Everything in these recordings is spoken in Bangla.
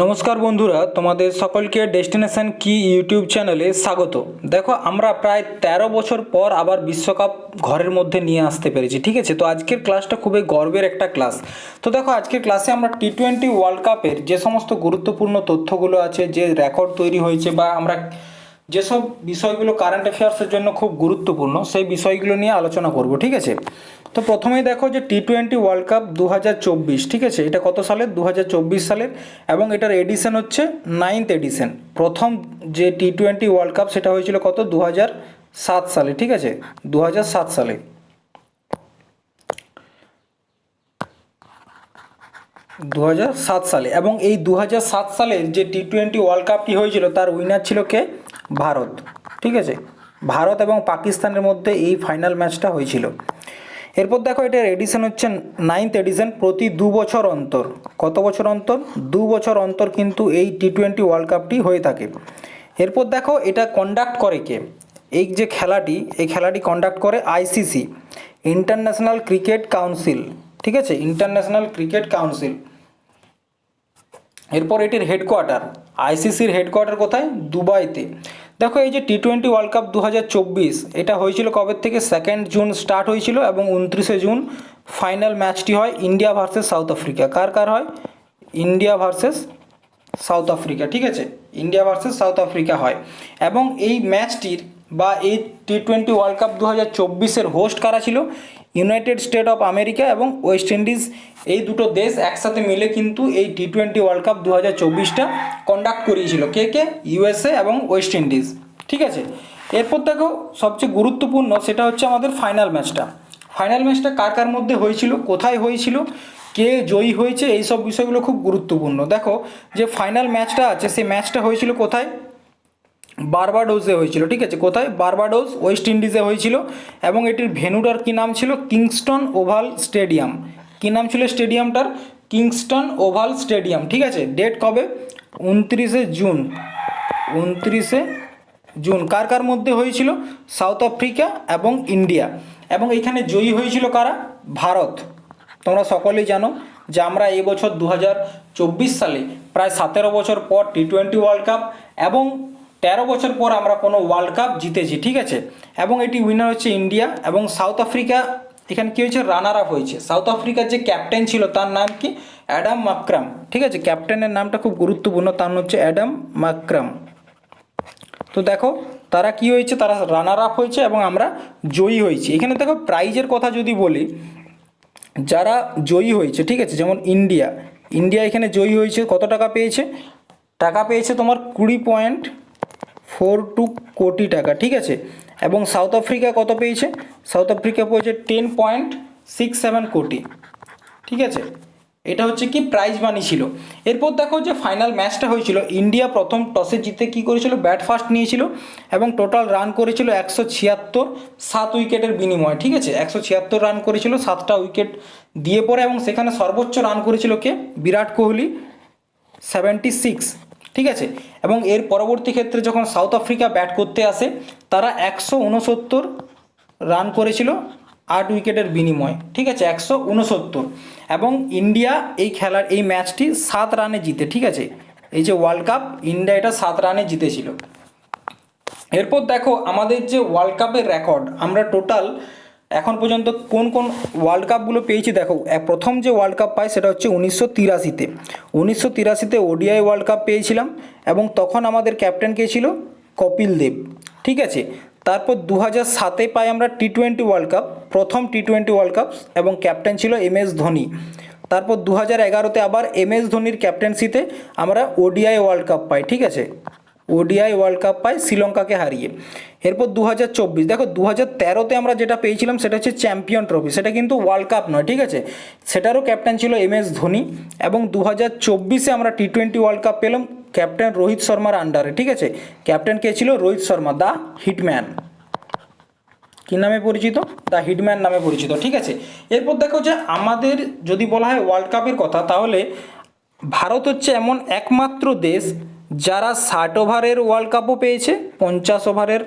নমস্কার বন্ধুরা, তোমাদের সকলকে ডেস্টিনেশন কি ইউটিউব চ্যানেলে স্বাগত। দেখো, আমরা প্রায় ১৩ বছর পর আবার বিশ্বকাপ ঘরের মধ্যে নিয়ে আসতে পেরেছি, ঠিক আছে? তো আজকের ক্লাসটা খুবই গর্বের একটা ক্লাস তো দেখো, আজকের ক্লাসে আমরা টি টোয়েন্টি ওয়ার্ল্ড কাপের যে সমস্ত গুরুত্বপূর্ণ তথ্যগুলো আছে, যে রেকর্ড তৈরি হয়েছে বা আমরা যেসব বিষয়গুলো কারেন্ট অ্যাফেয়ার্সের জন্য খুব গুরুত্বপূর্ণ, সেই বিষয়গুলো নিয়ে আলোচনা করব, ঠিক আছে? তো প্রথমেই দেখো যে টি টোয়েন্টি ওয়ার্ল্ড কাপ দু হাজার চব্বিশ, ঠিক আছে? এটা কত সালের? দু হাজার চব্বিশ সালের, এবং এটার এডিশন হচ্ছে নাইনথ এডিশন প্রথম যে টি টোয়েন্টি ওয়ার্ল্ড কাপ সেটা হয়েছিল কত? দু সালে, ঠিক আছে? দু সালে। দু সালে, এবং এই দু সালের যে টি টোয়েন্টি ওয়ার্ল্ড কাপটি হয়েছিল, তার উইনার ছিল কে? ভারত, ঠিক আছে? ভারত এবং পাকিস্তানের মধ্যে এই ফাইনাল ম্যাচটা হয়েছিল। এরপর দেখো এটার এডিশন হচ্ছে নাইনথ এডিশন প্রতি দু বছর অন্তর। কত বছর অন্তর? দু বছর অন্তর কিন্তু এই টি টোয়েন্টি ওয়ার্ল্ড কাপটি হয়ে থাকে। এরপর দেখো এটা কন্ডাক্ট করে কে? এই যে খেলাটি, এই খেলাটি কন্ডাক্ট করে আইসিসি ইন্টারন্যাশনাল ক্রিকেট কাউন্সিল ঠিক আছে? ইন্টারন্যাশনাল ক্রিকেট কাউন্সিল এরপর এটির হেডকোয়ার্টার আইসিসির হেডকোয়ার্টার কোথায়? দুবাইতে। দেখো এই যে টি টোয়েন্টি ওয়ার্ল্ড কাপ দু হাজার চব্বিশ, এটা হয়েছিল কবে থেকে? সেকেন্ড জুন স্টার্ট হয়েছিল এবং উনত্রিশে জুন ফাইনাল ম্যাচটি হয় ইন্ডিয়া ভার্সেস সাউথ আফ্রিকা কার কার হয়? ইন্ডিয়া ভার্সেস সাউথ আফ্রিকা ঠিক আছে? ইন্ডিয়া ভার্সেস সাউথ আফ্রিকা হয়। এবং এই ম্যাচটির বা এই টি টোয়েন্টি ওয়ার্ল্ড কাপ দু হাজার চব্বিশের হোস্ট কারা ছিল? ইউনাইটেড স্টেট অফ আমেরিকা এবং ওয়েস্ট ইন্ডিজ এই দুটো দেশ একসাথে মিলে কিন্তু এই টি টোয়েন্টি ওয়ার্ল্ড কাপ দু হাজার চব্বিশটা কন্ডাক্ট করিয়েছিল। কে কে? ইউএসএ এবং ওয়েস্ট ইন্ডিজ ঠিক আছে? এরপর দেখো, সবচেয়ে গুরুত্বপূর্ণ সেটা হচ্ছে আমাদের ফাইনাল ম্যাচটা ফাইনাল ম্যাচটা কার কার মধ্যে হয়েছিল? কোথায় হয়েছিল? কে জয়ী হয়েছে? এই সব বিষয়গুলো খুব গুরুত্বপূর্ণ। দেখো, যে ফাইনাল ম্যাচটা আছে, সেই ম্যাচটা হয়েছিল কোথায়? বারবাডোসে হয়েছিল, ঠিক আছে? কোথায়? বারবাডোস ওয়েস্ট ইন্ডিজে হয়েছিল এবং এটির ভেনুটার কী নাম ছিল? কিংস্টন ওভাল স্টেডিয়াম কী নাম ছিল স্টেডিয়ামটার? কিংস্টন ওভাল স্টেডিয়াম ঠিক আছে? ডেট কবে? উনত্রিশে জুন উনত্রিশে জুন কার কার মধ্যে হয়েছিল? সাউথ আফ্রিকা এবং ইন্ডিয়া এবং এখানে জয়ী হয়েছিল কারা? ভারত। তোমরা সকলেই জানো যে আমরা এই বছর দু হাজার চব্বিশ সালে, প্রায় সতেরো বছর পর টি টোয়েন্টি ওয়ার্ল্ড কাপ এবং তেরো বছর পর আমরা কোনো ওয়ার্ল্ড কাপ জিতেছি, ঠিক আছে? এবং এটি উইনার হচ্ছে ইন্ডিয়া এবং সাউথ আফ্রিকা এখানে কী হয়েছে? রানার আপ হয়েছে। সাউথ আফ্রিকার যে ক্যাপ্টেন ছিল, তার নাম কি? অ্যাডাম মাকরাম ঠিক আছে? ক্যাপ্টেনের নামটা খুব গুরুত্বপূর্ণ, তার নাম হচ্ছে অ্যাডাম মাকরাম তো দেখো, তারা কি হয়েছে? তারা রানার আপ হয়েছে এবং আমরা জয়ী হয়েছি। এখানে দেখো প্রাইজের কথা যদি বলি, যারা জয়ী হয়েছে, ঠিক আছে? যেমন ইন্ডিয়া ইন্ডিয়া এখানে জয়ী হয়েছে, কত টাকা পেয়েছে? টাকা পেয়েছে তোমার কুড়ি পয়েন্ট ফোর টু কোটি টাকা, ঠিক আছে? এবং সাউথ আফ্রিকা কত পেয়েছে? সাউথ আফ্রিকা পেয়েছে টেন পয়েন্ট সিক্স সেভেন কোটি, ঠিক আছে? এটা হচ্ছে কি প্রাইজ মানি ছিল। এরপর দেখো যে ফাইনাল ম্যাচটা হয়েছিল। ইন্ডিয়া প্রথম টসে জিতে কি করেছিল? ব্যাট ফার্স্ট নিয়েছিল এবং টোটাল রান করেছিল একশো ছিয়াত্তর সাত উইকেটের বিনিময়ে, ঠিক আছে? একশো ছিয়াত্তর রান করেছিল, সাতটা উইকেট দিয়ে পড়ে এবং সেখানে সর্বোচ্চ রান করেছিল কে? বিরাট কোহলি সেভেন্টি সিক্স ঠিক আছে? এবং এর পরবর্তী ক্ষেত্রে যখন সাউথ আফ্রিকা ব্যাট করতে আসে, তারা একশো উনসত্তর রান করেছিল আট উইকেটের বিনিময়। ঠিক আছে? একশো উনসত্তর। এবং ইন্ডিয়া এই খেলার, এই ম্যাচটি সাত রানে জিতে, ঠিক আছে? এই যে ওয়ার্ল্ড কাপ, ইন্ডিয়া এটা সাত রানে জিতেছিল। এরপর দেখো, আমাদের যে ওয়ার্ল্ড কাপের রেকর্ড, আমরা টোটাল এখন পর্যন্ত কোন কোন ওয়ার্ল্ড কাপগুলো পেয়েছি দেখো প্রথম যে ওয়ার্ল্ড কাপ পাই সেটা হচ্ছে উনিশশো তিরাশিতে। উনিশশো তিরাশিতে ওডিআই ওয়ার্ল্ড কাপ পেয়েছিলাম এবং তখন আমাদের ক্যাপ্টেন কে ছিল? কপিল দেব। ঠিক আছে? তারপর দু হাজার সাতে পাই আমরা টি টোয়েন্টি ওয়ার্ল্ড কাপ প্রথম টি টোয়েন্টি ওয়ার্ল্ড কাপ এবং ক্যাপ্টেন ছিল এম এস ধোনি। তারপর দু হাজার এগারোতে আবার এম এস ধোনির ক্যাপ্টেন্সিতে আমরা ওডিআই ওয়ার্ল্ড কাপ পাই, ঠিক আছে? ওডিআই ওয়ার্ল্ড কাপ পায় শ্রীলঙ্কাকে হারিয়ে। এরপর দু হাজার চব্বিশ, দেখো দু হাজার তেরোতে আমরা যেটা পেয়েছিলাম সেটা হচ্ছে চ্যাম্পিয়ন ট্রফি, সেটা কিন্তু ওয়ার্ল্ড কাপ নয়, ঠিক আছে? সেটারও ক্যাপ্টেন ছিল এম এস ধোনি এবং দু হাজার চব্বিশে আমরা টি টোয়েন্টি ওয়ার্ল্ড কাপ পেলাম ক্যাপ্টেন রোহিত শর্মার আন্ডারে, ঠিক আছে? ক্যাপ্টেন কে ছিল? Rohit Sharma the hitman. কী নামে পরিচিত? দ্য হিটম্যান নামে পরিচিত, ঠিক আছে? এরপর দেখো যে আমাদের যদি বলা হয় ওয়ার্ল্ড কাপের কথা, তাহলে ভারত হচ্ছে এমন একমাত্র দেশ যারা ষাট ওভারের ওয়ার্ল্ড কাপও পেয়েছে, পঞ্চাশ ওভারের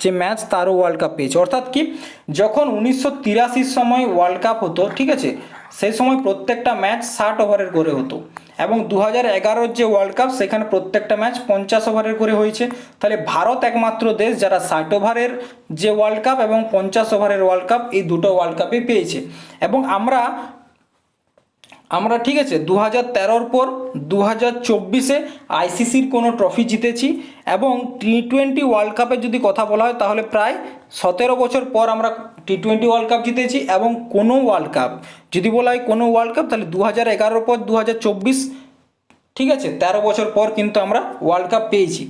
যে ম্যাচ তারও ওয়ার্ল্ড কাপ পেয়েছে। অর্থাৎ কি, যখন উনিশশো তিরাশির সময় ওয়ার্ল্ড কাপ হতো, ঠিক আছে, সেই সময় প্রত্যেকটা ম্যাচ ষাট ওভারের করে হতো। এবং দু হাজার এগারোর যে ওয়ার্ল্ড কাপ সেখানে প্রত্যেকটা ম্যাচ পঞ্চাশ ওভারের করে হয়েছে। তাহলে ভারত একমাত্র দেশ যারা ষাট ওভারের যে ওয়ার্ল্ড কাপ এবং পঞ্চাশ ওভারের ওয়ার্ল্ড কাপ এই দুটো ওয়ার্ল্ড কাপে পেয়েছে। এবং আমরা আমরা ঠিক আছে দু হাজার তেরোর পর দু হাজার চব্বিশে আইসিসির কোনো ট্রফি জিতেছি এবং টি টোয়েন্টি ওয়ার্ল্ড কাপের যদি কথা বলা হয় তাহলে প্রায় সতেরো বছর পর আমরা টি টোয়েন্টি ওয়ার্ল্ড কাপ জিতেছি এবং কোনো ওয়ার্ল্ড কাপ যদি বলা হয় কোনো ওয়ার্ল্ড কাপ তাহলে দু হাজার এগারোর পর দু হাজার চব্বিশ, ঠিক আছে, তেরো বছর পর কিন্তু আমরা ওয়ার্ল্ড কাপ পেয়েছি।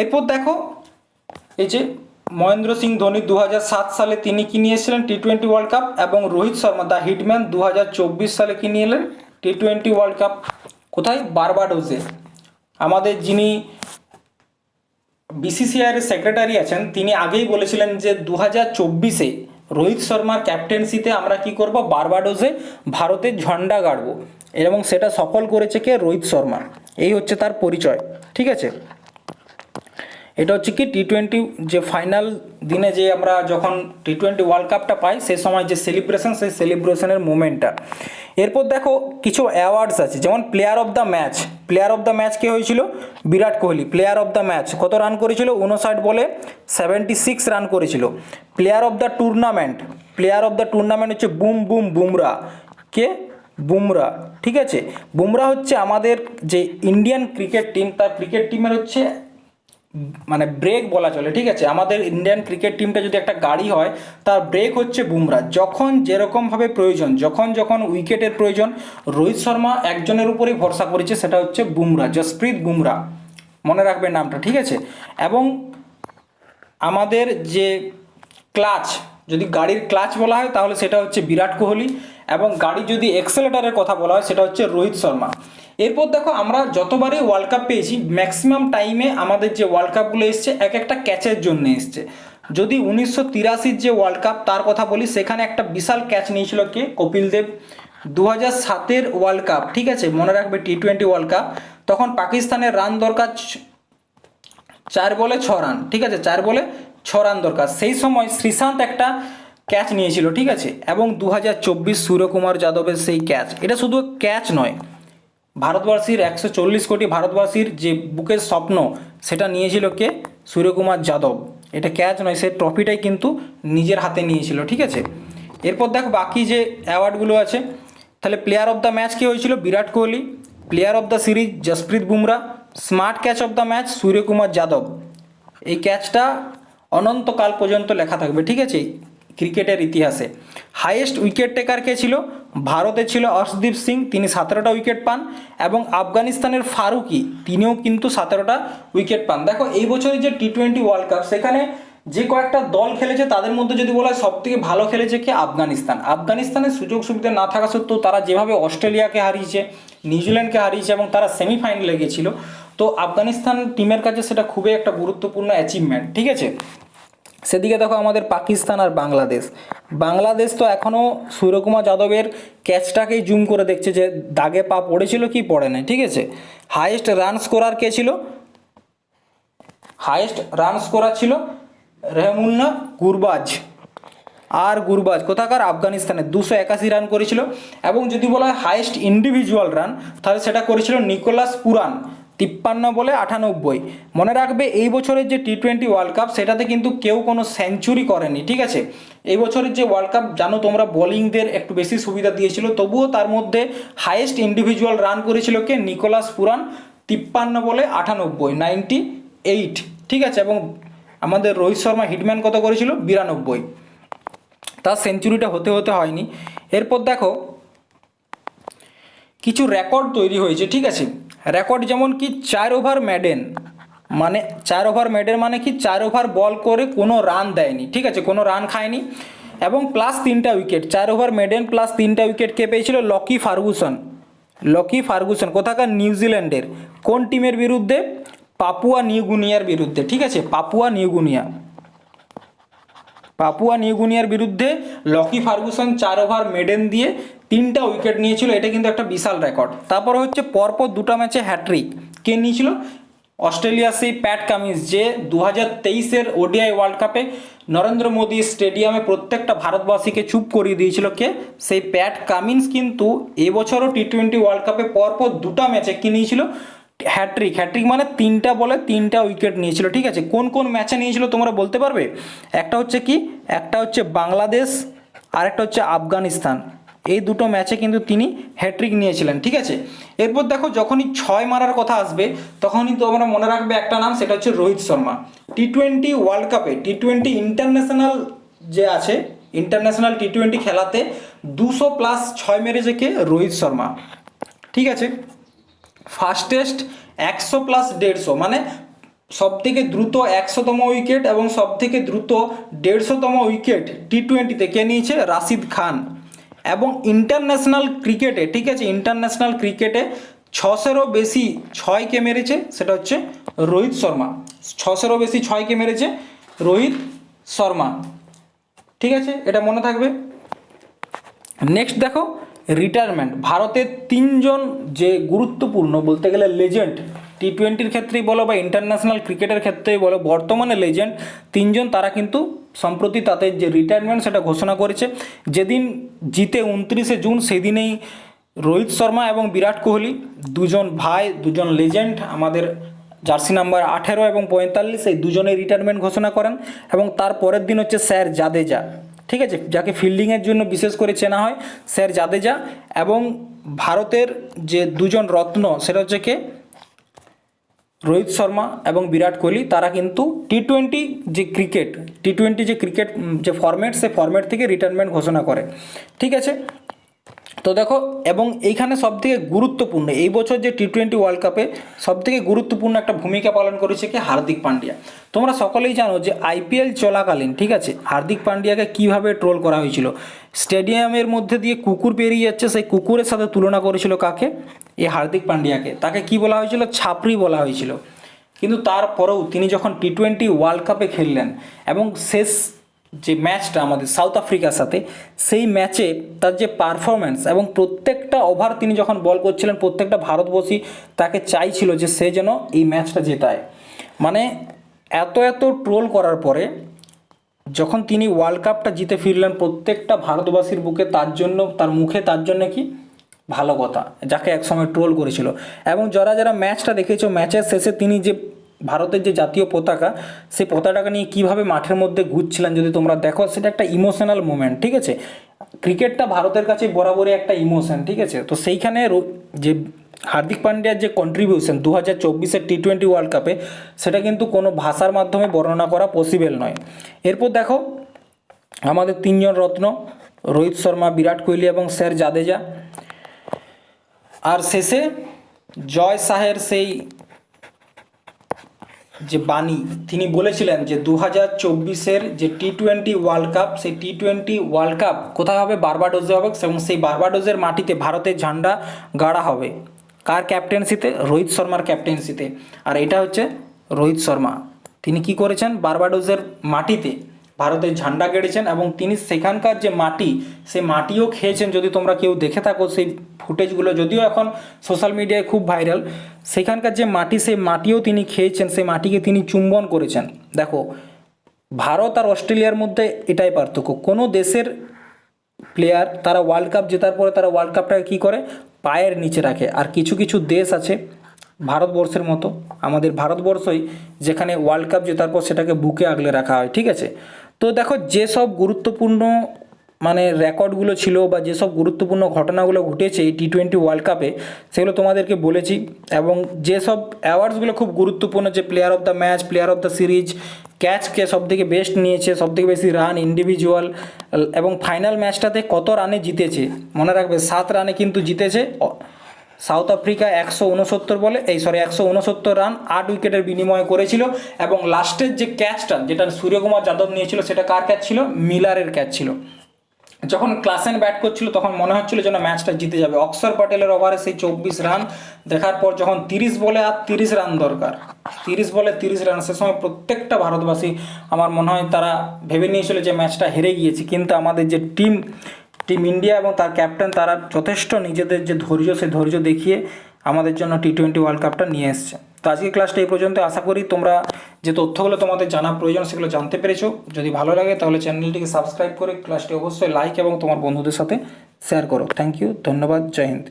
এরপর দেখো, এই যে মহেন্দ্র সিং ধোনি দু হাজার সাত সালে তিনি কি নিয়ে এসেছিলেন টি টোয়েন্টি ওয়ার্ল্ড কাপ এবং রোহিত শর্মা, দ্য হিটম্যান দু হাজার চব্বিশ সালে কি নিয়ে এলেন টি টোয়েন্টি ওয়ার্ল্ড কাপ কোথায়? বারবাডোসে। আমাদের যিনি বিসিসিআইয়ের সেক্রেটারি আছেন, তিনি আগেই বলেছিলেন যে দু হাজার চব্বিশে রোহিত শর্মার ক্যাপ্টেন্সিতে আমরা কি করব? বারবাডোসে ভারতের ঝন্ডা গাড়ব। এবং সেটা সফল করেছে কে? রোহিত শর্মা। এই হচ্ছে তার পরিচয়। ঠিক আছে? এটা হচ্ছে কি টি টোয়েন্টি যে ফাইনাল দিনে যে আমরা যখন টি টোয়েন্টি ওয়ার্ল্ড কাপটা পাই সেই সময় যে সেলিব্রেশন সেই সেলিব্রেশনের মোমেন্টটা এরপর দেখো কিছু অ্যাওয়ার্ডস আছে, যেমন player of the match player of the match কে হয়েছিল? Virat Kohli. Player of the match কত রান করেছিল? উনষাট বলে সেভেন্টি সিক্স রান করেছিল। Player of the tournament player of the tournament হচ্ছে বুম বুম, বুমরা। কে? বুমরা। ঠিক আছে? বুমরা হচ্ছে আমাদের যে ইন্ডিয়ান ক্রিকেট টিম তার ক্রিকেট টিমের হচ্ছে মানে ব্রেক বলা চলে, ঠিক আছে? আমাদের ইন্ডিয়ান ক্রিকেট টিমটা যদি একটা গাড়ি হয়, তার ব্রেক হচ্ছে বুমরা। যখন যেরকমভাবে প্রয়োজন, যখন যখন উইকেটের প্রয়োজন, রোহিত শর্মা একজনের উপরেই ভরসা করেছে, সেটা হচ্ছে বুমরা, জসপ্রীত বুমরা। মনে রাখবেন নামটা, ঠিক আছে? এবং আমাদের যে ক্লাচ, যদি গাড়ির ক্লাচ বলা হয়, তাহলে সেটা হচ্ছে বিরাট কোহলি এবং গাড়ি যদি এক্সেলেটারের কথা বলা হয়, সেটা হচ্ছে রোহিত শর্মা। এরপর দেখো আমরা যতবারই ওয়ার্ল্ড কাপ পেয়েছি ম্যাক্সিমাম টাইমে আমাদের যে ওয়ার্ল্ড কাপগুলো এসছে, এক একটা ক্যাচের জন্য এসছে। যদি উনিশশো তিরাশির যে ওয়ার্ল্ড কাপ তার কথা বলি, সেখানে একটা বিশাল ক্যাচ নিয়েছিল কে? কপিল দেব। দু হাজার সাতের ওয়ার্ল্ড কাপ ঠিক আছে? মনে রাখবে টি টোয়েন্টি ওয়ার্ল্ড কাপ তখন পাকিস্তানের রান দরকার চার বলে ছ রান ঠিক আছে? চার বলে ছ রান দরকার। সেই সময় শ্রীশান্ত একটা ক্যাচ নিয়েছিল, ঠিক আছে? এবং দু হাজার চব্বিশ সূর্যকুমার যাদবের সেই ক্যাচ এটা শুধু ক্যাচ নয়। ভারতবর্ষীর একশো চল্লিশ কোটি ভারতবাসীর যে বুকের স্বপ্ন, সেটা নিয়েছিল কে? সূর্যকুমার যাদব। এটা ক্যাচ নয়, সে ট্রফিটাই কিন্তু নিজের হাতে নিয়েছিল, ঠিক আছে? এরপর দেখো বাকি যে অ্যাওয়ার্ডগুলো আছে, তাহলে প্লেয়ার অফ দ্য ম্যাচ কে হয়েছিল? Virat Kohli. Player of the series Jasprit Bumrah smart catch of the match Suryakumar Yadav. এই ক্যাচটা অনন্তকাল পর্যন্ত লেখা থাকবে, ঠিক আছে? ক্রিকেটের ইতিহাসে। হাইয়েস্ট উইকেট টেকার কে ছিল? ভারতে ছিল অর্শদীপ সিং, তিনি সতেরোটা উইকেট পান। এবং আফগানিস্তানের ফারুকি, তিনিও কিন্তু সতেরোটা উইকেট পান। দেখো, এই বছরের যে টি টোয়েন্টি ওয়ার্ল্ড কাপ, সেখানে যে কয়েকটা দল খেলেছে, তাদের মধ্যে যদি বলা হয় সব থেকে ভালো খেলেছে কি? আফগানিস্তান। আফগানিস্তানের সুযোগ সুবিধা না থাকা সত্ত্বেও তারা যেভাবে অস্ট্রেলিয়াকে হারিয়েছে, নিউজিল্যান্ডকে হারিয়েছে এবং তারা সেমিফাইনালে গিয়েছিল তো আফগানিস্তান টিমের কাছে সেটা খুবই একটা গুরুত্বপূর্ণ অ্যাচিভমেন্ট ঠিক আছে? সেদিকে দেখো আমাদের পাকিস্তান আর বাংলাদেশ। বাংলাদেশ তো এখনও সূর্যকুমার যাদবের ক্যাচটাকেই জুম করে দেখছে যে দাগে পা পড়েছিল কি পড়ে নাই, ঠিক আছে? হাইয়েস্ট রান স্কোরার কে ছিল? হাইয়েস্ট রান স্কোরার ছিল রেহমুল্লা গুরবাজ। আর গুরবাজ কোথাকার? আফগানিস্তানে দুশো একাশি রান করেছিল এবং যদি বলা হয় হাইয়েস্ট ইন্ডিভিজুয়াল রান তাহলে সেটা করেছিল নিকোলাস পুরান। তিপ্পান্ন বলে আটানব্বই। মনে রাখবে এই বছরের যে টি টোয়েন্টি ওয়ার্ল্ড কাপ সেটাতে কিন্তু কেউ কোনো সেঞ্চুরি করেনি, ঠিক আছে? এই বছরের যে ওয়ার্ল্ড কাপ জানো তোমরা বোলিংদের একটু বেশি সুবিধা দিয়েছিল, তবুও তার মধ্যে হাইয়েস্ট ইন্ডিভিজুয়াল রান করেছিল কে? নিকোলাস পুরান, তিপ্পান্ন বলে আটানব্বই নাইনটি এইট ঠিক আছে? এবং আমাদের রোহিত শর্মা হিটম্যান কত করেছিল? বিরানব্বই। তার সেঞ্চুরিটা হতে হতে হয়নি। এরপর দেখো কিছু রেকর্ড তৈরি হয়েছে, ঠিক আছে? রেকর্ড যেমন কি চার ওভার ম্যাডেন মানে চার ওভার মেডেন মানে কি চার ওভার বল করে কোনো রান দেয়নি, ঠিক আছে? কোনো রান খায়নি। এবং প্লাস তিনটা উইকেট চার ওভার মেডেন প্লাস তিনটা উইকেট কে পেয়েছিল লকি ফার্গুসন লকি ফার্গুসন কোথাকার? নিউজিল্যান্ডের কোন টিমের বিরুদ্ধে? পাপুয়া নিউগুনিয়ার বিরুদ্ধে, ঠিক আছে? পাপুয়া নিউগুনিয়া পাপুয়া নিউগুনিয়ার বিরুদ্ধে লকি ফার্গুসন চার ওভার মেডেন দিয়ে তিনটা উইকেট নিয়েছিল, এটা কিন্তু একটা বিশাল রেকর্ড তারপরে হচ্ছে পরপর দুটো ম্যাচে হ্যাট্রিক কে নিয়েছিল? অস্ট্রেলিয়ার সেই প্যাট কামিন্স, যে দু হাজার তেইশের ওডিআই ওয়ার্ল্ড কাপে নরেন্দ্র মোদী স্টেডিয়ামে প্রত্যেকটা ভারতবাসীকে চুপ করিয়ে দিয়েছিল কে? সেই প্যাট কামিন্স কিন্তু এবছরও টি টোয়েন্টি ওয়ার্ল্ড কাপে পরপর দুটা ম্যাচে কি নিয়েছিল? হ্যাট্রিক হ্যাট্রিক মানে তিনটা বলে তিনটা উইকেট নিয়েছিল, ঠিক আছে? কোন কোন ম্যাচে নিয়েছিল তোমরা বলতে পারবে? একটা হচ্ছে কি? একটা হচ্ছে বাংলাদেশ, আরেকটা হচ্ছে আফগানিস্তান। এই দুটো ম্যাচে কিন্তু তিনি হ্যাট্রিক নিয়েছিলেন, ঠিক আছে? এরপর দেখো যখনই ছয় মারার কথা আসবে, তখনই তোমরা মনে রাখবে একটা নাম, সেটা হচ্ছে Rohit Sharma. T twenty world কাপে টি টোয়েন্টি ইন্টারন্যাশনাল যে আছে ইন্টারন্যাশনাল টি টোয়েন্টি খেলাতে দুশো প্লাস ছয় মেরেছে কে? রোহিত শর্মা। ঠিক আছে? ফাস্টেস্ট একশো প্লাস দেড়শো মানে সব থেকে দ্রুত একশোতম উইকেট এবং সব থেকে দ্রুত দেড়শোতম উইকেট টি টোয়েন্টিতে কে নিয়েছে? রাশিদ খান। এবং ইন্টারন্যাশনাল ক্রিকেটে ঠিক আছে? ইন্টারন্যাশনাল ক্রিকেটে ছশোরও বেশি ছয়কে মেরেছে, সেটা হচ্ছে রোহিত শর্মা। ছশোরও বেশি ছয়কে মেরেছে রোহিত শর্মা। ঠিক আছে? এটা মনে থাকবে। নেক্সট দেখো রিটায়ারমেন্ট ভারতের তিনজন যে গুরুত্বপূর্ণ, বলতে গেলে লেজেন্ড টি টোয়েন্টির ক্ষেত্রেই বলো বা ইন্টারন্যাশনাল ক্রিকেটের ক্ষেত্রেই বলো, বর্তমানে লেজেন্ড তিনজন, তারা কিন্তু সম্প্রতি তাদের যে রিটায়ারমেন্ট সেটা ঘোষণা করেছে। যেদিন জিতে উনত্রিশে জুন, সেদিনেই রোহিত শর্মা এবং বিরাট কোহলি, দুজন ভাই, দুজন লেজেন্ড আমাদের জার্সি নাম্বার আঠেরো এবং পঁয়তাল্লিশ, এই দুজনের রিটায়ারমেন্ট ঘোষণা করেন এবং তার পরের দিন হচ্ছে স্যার জাদেজা। ঠিক আছে? যাকে ফিল্ডিংয়ের জন্য বিশেষ করে চেনা হয়, স্যার জাদেজা এবং ভারতের যে দুজন রত্ন, সেটা হচ্ছে কে? রোহিত শর্মা এবং বিরাট কোহলি, তারা কিন্তু টি টোয়েন্টি যে ক্রিকেট টি টোয়েন্টি যে ক্রিকেট যে ফরম্যাট সে ফরম্যাট থেকে রিটায়ারমেন্ট ঘোষণা করে। ঠিক আছে? তো দেখো, এবং এইখানে সবথেকে গুরুত্বপূর্ণ, এই বছর যে টি টোয়েন্টি ওয়ার্ল্ড কাপে সবথেকে গুরুত্বপূর্ণ একটা ভূমিকা পালন করেছে কি? হার্দিক পান্ডিয়া। তোমরা সকলেই জানো যে আইপিএল চলাকালীন, ঠিক আছে, হার্দিক পান্ডিয়াকে কীভাবে ট্রোল করা হয়েছিল? স্টেডিয়ামের মধ্যে দিয়ে কুকুর পেরিয়ে যাচ্ছে, সেই কুকুরের সাথে তুলনা করেছিল কাকে? এই হার্দিক পান্ডিয়াকে। তাকে কি বলা হয়েছিল? ছাপরি বলা হয়েছিল। কিন্তু তারপরেও তিনি যখন টি টোয়েন্টি ওয়ার্ল্ড কাপে খেললেন এবং শেষ যে ম্যাচটা আমাদের সাউথ আফ্রিকার সাথে, সেই ম্যাচে তার যে পারফরমেন্স এবং প্রত্যেকটা ওভার তিনি যখন বল করছিলেন, প্রত্যেকটা ভারতবর্ষী তাকে চাইছিল যে সে যেন এই ম্যাচটা জেতায়। মানে এত এত ট্রোল করার পরে যখন তিনি ওয়ার্ল্ড কাপটা জিতে ফিরলেন, প্রত্যেকটা ভারতবাসীর বুকে তার জন্য, তার মুখে তার জন্য কি? ভালো কথা, যাকে একসময় ট্রোল করেছিল। এবং যারা যারা ম্যাচটা দেখেছ, ম্যাচের শেষে তিনি যে ভারতের যে জাতীয় পতাকা, সেই পতাকাটা নিয়ে কীভাবে মাঠের মধ্যে ঘুরছিলেন যদি তোমরা দেখো, সেটা একটা ইমোশনাল মোমেন্ট ঠিক আছে? ক্রিকেটটা ভারতের কাছে বরাবরই একটা ইমোশন ঠিক আছে? তো সেইখানে যে হার্দিক পান্ডিয়ার যে কন্ট্রিবিউশন দু হাজার চব্বিশের টি টোয়েন্টি ওয়ার্ল্ড কাপে সেটা কিন্তু কোনো ভাষার মাধ্যমে বর্ণনা করা পসিবল নয়। এরপর দেখো, আমাদের তিনজন রত্ন, রোহিত শর্মা, বিরাট কোহলি এবং স্যার জাদেজা। আর শেষে জয় শাহের সেই যে বাণী, তিনি বলেছিলেন যে দু হাজার চব্বিশের যে টি টোয়েন্টি ওয়ার্ল্ড কাপ সেই টি টোয়েন্টি ওয়ার্ল্ড কাপ কোথায় হবে? বারবাডোজে হবে। এবং সেই বারবাডোজের মাটিতে ভারতের ঝান্ডা গাড়া হবে। কার ক্যাপ্টেন্সিতে রোহিত শর্মার ক্যাপ্টেন্সিতে আর এটা হচ্ছে রোহিত শর্মা। তিনি কি করেছেন? বারবাডোজের মাটিতে ভারতের ঝান্ডা গেড়েছেন এবং তিনি সেখানকার যে মাটি, সে মাটিও খেয়েছেন। যদি তোমরা কেউ দেখে থাকো, সেই ফুটেজগুলো যদিও এখন সোশ্যাল মিডিয়ায় খুব ভাইরাল, সেখানকার যে মাটি, সেই মাটিও তিনি খেয়েছেন, সেই মাটিকে তিনি চুম্বন করেছেন। দেখো, ভারত আর অস্ট্রেলিয়ার মধ্যে এটাই পার্থক্য। কোনো দেশের প্লেয়ার তারা ওয়ার্ল্ড কাপ জেতার পরে তারা ওয়ার্ল্ড কাপটাকে কী করে? পায়ের নিচে রাখে। আর কিছু কিছু দেশ আছে ভারতবর্ষের মতো, আমাদের ভারতবর্ষই, যেখানে ওয়ার্ল্ড কাপ জেতার পর সেটাকে বুকে আগলে রাখা হয়, ঠিক আছে? তো দেখো যেসব গুরুত্বপূর্ণ মানে রেকর্ডগুলো ছিল বা যেসব গুরুত্বপূর্ণ ঘটনাগুলো ঘটেছে এই টি টোয়েন্টি ওয়ার্ল্ড কাপে সেগুলো তোমাদেরকে বলেছি এবং যেসব অ্যাওয়ার্ডসগুলো খুব গুরুত্বপূর্ণ যে player of the match player of the series ক্যাচকে সব থেকে বেস্ট নিয়েছে সব থেকে বেশি রান ইন্ডিভিজুয়াল এবং ফাইনাল ম্যাচটাতে কত রানে জিতেছে, মনে রাখবে, সাত রানে কিন্তু জিতেছে সাউথ আফ্রিকা একশো উনসত্তর বলে, এই সরি একশো উনসত্তর রান আট উইকেটের বিনিময়ে করেছিল। এবং লাস্টের যে ক্যাচটা, যেটা সূর্যকুমার যাদব নিয়েছিল, সেটা কার ক্যাচ ছিল? মিলারের ক্যাচ ছিল। যখন ক্লাসেন ব্যাট করছিল, তখন মনে হচ্ছিল যেন ম্যাচটা জিতে যাবে। অক্সর প্যাটেলের ওভারে সেই চব্বিশ রান দেখার পর যখন তিরিশ বলে, আর তিরিশ রান দরকার। তিরিশ বলে তিরিশ রান, সে সময় প্রত্যেকটা ভারতবাসী, আমার মনে হয়, তারা ভেবে নিয়েছিল যে ম্যাচটা হেরে গিয়েছে। কিন্তু আমাদের যে টিম টিম ইন্ডিয়া এবং তার ক্যাপ্টেন তারা যথেষ্ট নিজেদের যে ধৈর্য, সে ধৈর্য দেখিয়ে আমাদের জন্য টি টোয়েন্টি ওয়ার্ল্ড কাপটা নিয়ে এসছে। তো আজকে ক্লাসটা এই পর্যন্ত। আশা করি তোমরা যে তথ্যগুলো তোমাদের জানা প্রয়োজন, সেগুলো জানতে পেরেছ। যদি ভালো লাগে, তাহলে চ্যানেলটিকে সাবস্ক্রাইব করে ক্লাসটি অবশ্যই লাইক এবং তোমার বন্ধুদের সাথে শেয়ার করো। থ্যাংক ইউ ধন্যবাদ, জয় হিন্দ।